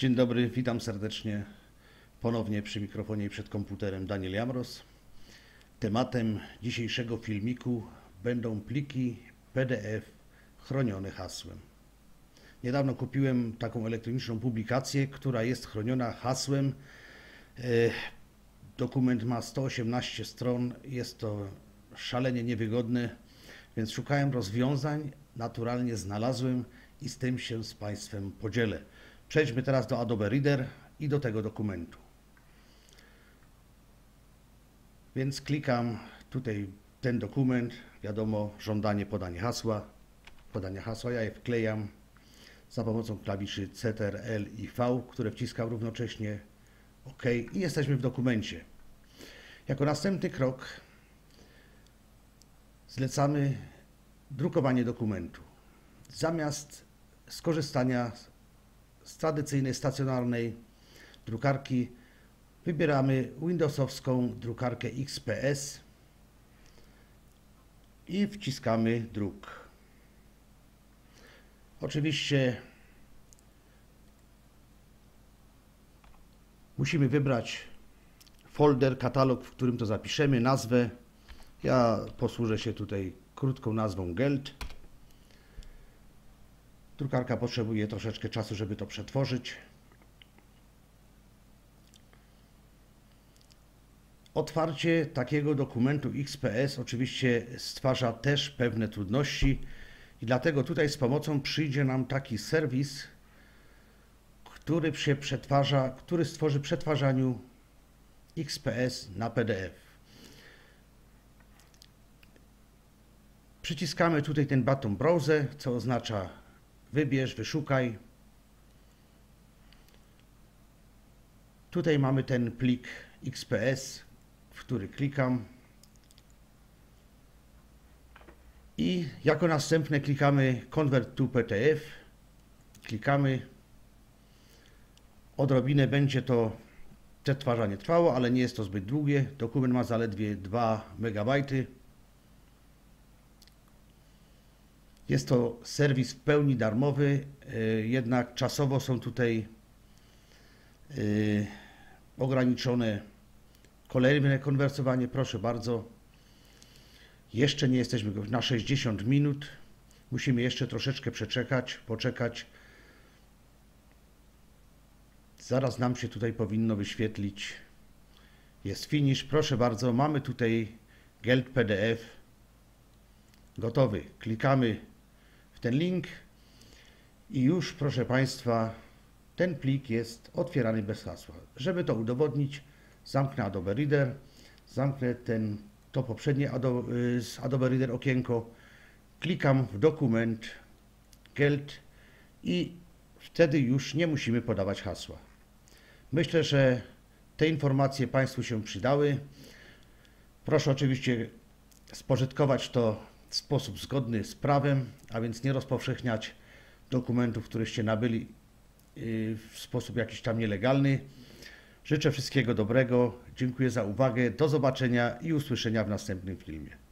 Dzień dobry, witam serdecznie ponownie przy mikrofonie i przed komputerem Daniel Jamros. Tematem dzisiejszego filmiku będą pliki PDF chronione hasłem. Niedawno kupiłem taką elektroniczną publikację, która jest chroniona hasłem. E, Dokument ma 118 stron, jest to szalenie niewygodne, więc szukałem rozwiązań, naturalnie znalazłem i z tym się z Państwem podzielę. Przejdźmy teraz do Adobe Reader i do tego dokumentu. Więc klikam tutaj ten dokument, wiadomo, żądanie podanie hasła, podania hasła, ja je wklejam za pomocą klawiszy Ctrl L i V, które wciskam równocześnie OK i jesteśmy w dokumencie. Jako następny krok zlecamy drukowanie dokumentu. Zamiast skorzystania z tradycyjnej stacjonarnej drukarki wybieramy Windowsowską drukarkę XPS i wciskamy druk. Oczywiście musimy wybrać folder, katalog, w którym to zapiszemy, nazwę. Ja posłużę się tutaj krótką nazwą Geld. Drukarka potrzebuje troszeczkę czasu, żeby to przetworzyć. Otwarcie takiego dokumentu XPS oczywiście stwarza też pewne trudności i dlatego tutaj z pomocą przyjdzie nam taki serwis, który się przetwarza, który stworzy przetwarzaniu XPS na PDF. Przyciskamy tutaj ten baton Browse, co oznacza wybierz, wyszukaj. Tutaj mamy ten plik XPS, w który klikam. I jako następne klikamy Convert to PDF. Klikamy. Odrobinę będzie to przetwarzanie trwało, ale nie jest to zbyt długie. Dokument ma zaledwie 2 MB. Jest to serwis w pełni darmowy, e, jednak czasowo są tutaj e, ograniczone kolejne konwersowanie. Proszę bardzo. Jeszcze nie jesteśmy na 60 minut. Musimy jeszcze troszeczkę przeczekać, poczekać. Zaraz nam się tutaj powinno wyświetlić. Jest finish. Proszę bardzo, mamy tutaj Geld PDF gotowy. Klikamy ten link i już, proszę Państwa, ten plik jest otwierany bez hasła. Żeby to udowodnić, zamknę Adobe Reader, zamknę ten, to poprzednie Adobe, y, z Adobe Reader okienko, klikam w dokument Geld i wtedy już nie musimy podawać hasła. Myślę, że te informacje Państwu się przydały. Proszę oczywiście spożytkować to w sposób zgodny z prawem, a więc nie rozpowszechniać dokumentów, któreście nabyli y, w sposób jakiś tam nielegalny. Życzę wszystkiego dobrego. Dziękuję za uwagę. Do zobaczenia i usłyszenia w następnym filmie.